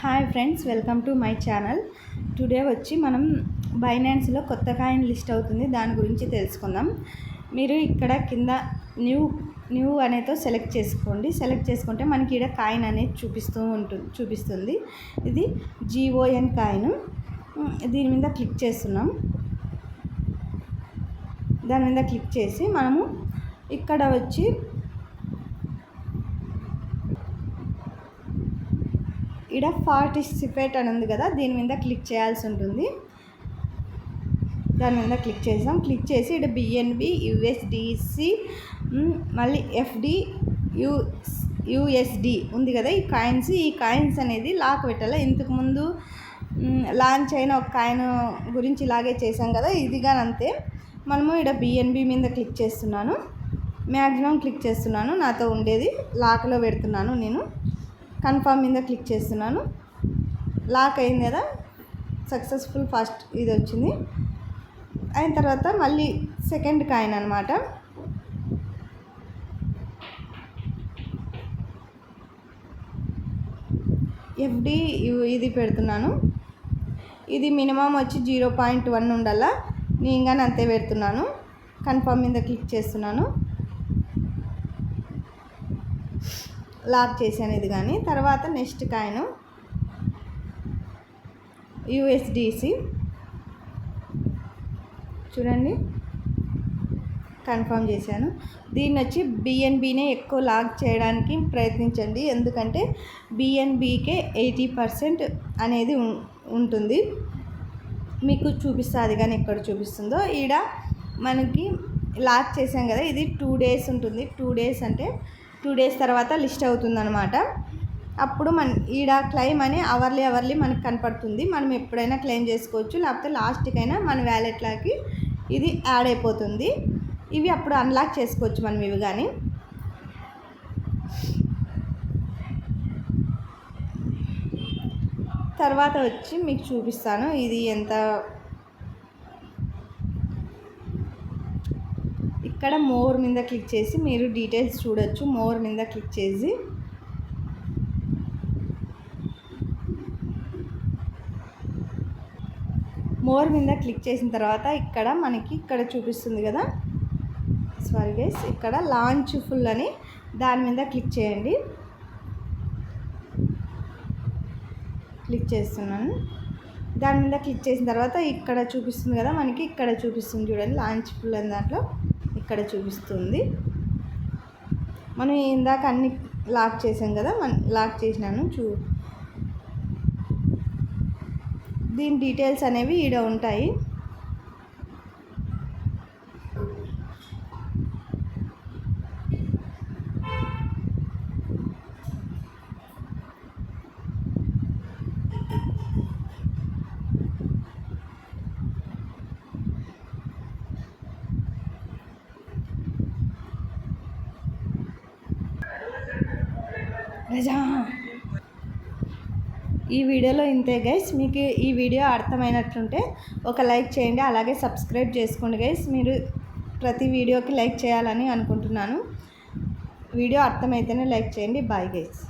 Hi friends welcome to my channel today వచ్చి మనం బైనాన్స్లో కొత్త కాయిన్ లిస్ట్ అవుతుంది. దాని గురించి తెలుసుకుందాం. మీరు ఇక్కడ కింద న్యూ న్యూ అనేతో సెలెక్ట్ చేసుకోండి. సెలెక్ట్ చేసుకుంటే మనకి ఇక్కడ కాయిన్ అనేది చూపిస్తూ ఉంటుంది చూపిస్తుంది. ఇది జీఓఎన్ కాయిన్. దీని మీద క్లిక్ చేస్తున్నాం. దాని మీద క్లిక్ చేసి మనము ఇక్కడ వచ్చి ఇక్కడ పార్టిసిపేట్ అని ఉంది కదా దీని మీద క్లిక్ చేయాల్సి ఉంటుంది. దాని మీద క్లిక్ చేసాం క్లిక్ చేసి ఇక్కడ బిఎన్బి యుఎస్డిసి మళ్ళీ ఎఫ్డి యు యుఎస్డి ఉంది కదా ఈ కాయిన్స్. ఈ కాయిన్స్ అనేది లాక్ పెట్టాలి? ఇంతకుముందు లాంచ్ అయిన ఒక కాయిన్ గురించి ఇలాగే చేసాం కదా ఇది కానీ అంతే. మనము ఇక్కడ బిఎన్బి మీద క్లిక్ చేస్తున్నాను. మ్యాక్సిమం క్లిక్ చేస్తున్నాను. నాతో ఉండేది లాక్లో పెడుతున్నాను నేను. కన్ఫర్మ్ మీద క్లిక్ చేస్తున్నాను. లాక్ అయింది కదా? సక్సెస్ఫుల్ ఫస్ట్ ఇది వచ్చింది. అయిన తర్వాత మళ్ళీ సెకండ్ కాయిన్ అనమాట ఎఫ్డి ఇది పెడుతున్నాను. ఇది మినిమం వచ్చి జీరో పాయింట్ వన్ ఉండాలా? నేను కానీ అంతే పెడుతున్నాను. కన్ఫర్మ్ మీద క్లిక్ చేస్తున్నాను. లాక్ చేశాను ఇది కానీ తర్వాత నెక్స్ట్ కాయిన్ యుఎస్డిసి. చూడండి. కన్ఫర్మ్ చేశాను. దీన్ని వచ్చి బిఎన్బినే ఎక్కువ లాక్ చేయడానికి ప్రయత్నించండి. ఎందుకంటే బిఎన్బికే ఎయిటీ పర్సెంట్ అనేది ఉంటుంది. మీకు చూపిస్తుంది కానీ ఎక్కడ చూపిస్తుందో. ఈడ మనకి లాక్ చేసాం కదా ఇది టూ డేస్ ఉంటుంది. టూ డేస్ అంటే టూ డేస్ తర్వాత లిస్ట్ అవుతుందన్నమాట. అప్పుడు మన ఈడ క్లెయిమ్ అని అవర్లీ అవర్లీ మనకు కనపడుతుంది. మనం ఎప్పుడైనా క్లెయిమ్ చేసుకోవచ్చు. లేకపోతే లాస్ట్కైనా మన వ్యాలెట్లోకి ఇది యాడ్ అయిపోతుంది. ఇవి అప్పుడు అన్లాక్ చేసుకోవచ్చు మనం ఇవి కానీ తర్వాత వచ్చి మీకు చూపిస్తాను. ఇది ఎంత ఇక్కడ మోర్ మీద క్లిక్ చేసి మీరు డీటెయిల్స్ చూడొచ్చు. మోర్ మీద క్లిక్ చేసి మోర్ మీద క్లిక్ చేసిన తర్వాత ఇక్కడ మనకి ఇక్కడ చూపిస్తుంది కదా. సారీ గైస్ ఇక్కడ లాంచ్ ఫుల్ అని దాని మీద క్లిక్ చేయండి. క్లిక్ చేస్తున్నాను. దాని మీద క్లిక్ చేసిన తర్వాత ఇక్కడ చూపిస్తుంది కదా మనకి ఇక్కడ చూపిస్తుంది చూడండి లాంచ్ ఫుల్ అని దాంట్లో. ఇక్కడ చూపిస్తుంది. మనం ఇందాక అన్ని లాక్ చేసాం కదా మన లాక్ చేసినాను చూ దీని డీటెయిల్స్ అనేవి ఈడ ఉంటాయి. రజా ఈ వీడియోలో ఇంతే గైస్ మీకు ఈ వీడియో అర్థమైనట్లుంటే ఒక లైక్ చేయండి అలాగే సబ్స్క్రైబ్ చేసుకోండి గైస్. మీరు ప్రతి వీడియోకి లైక్ చేయాలని అనుకుంటున్నాను. వీడియో అర్థమైతేనే లైక్ చేయండి. Bye guys.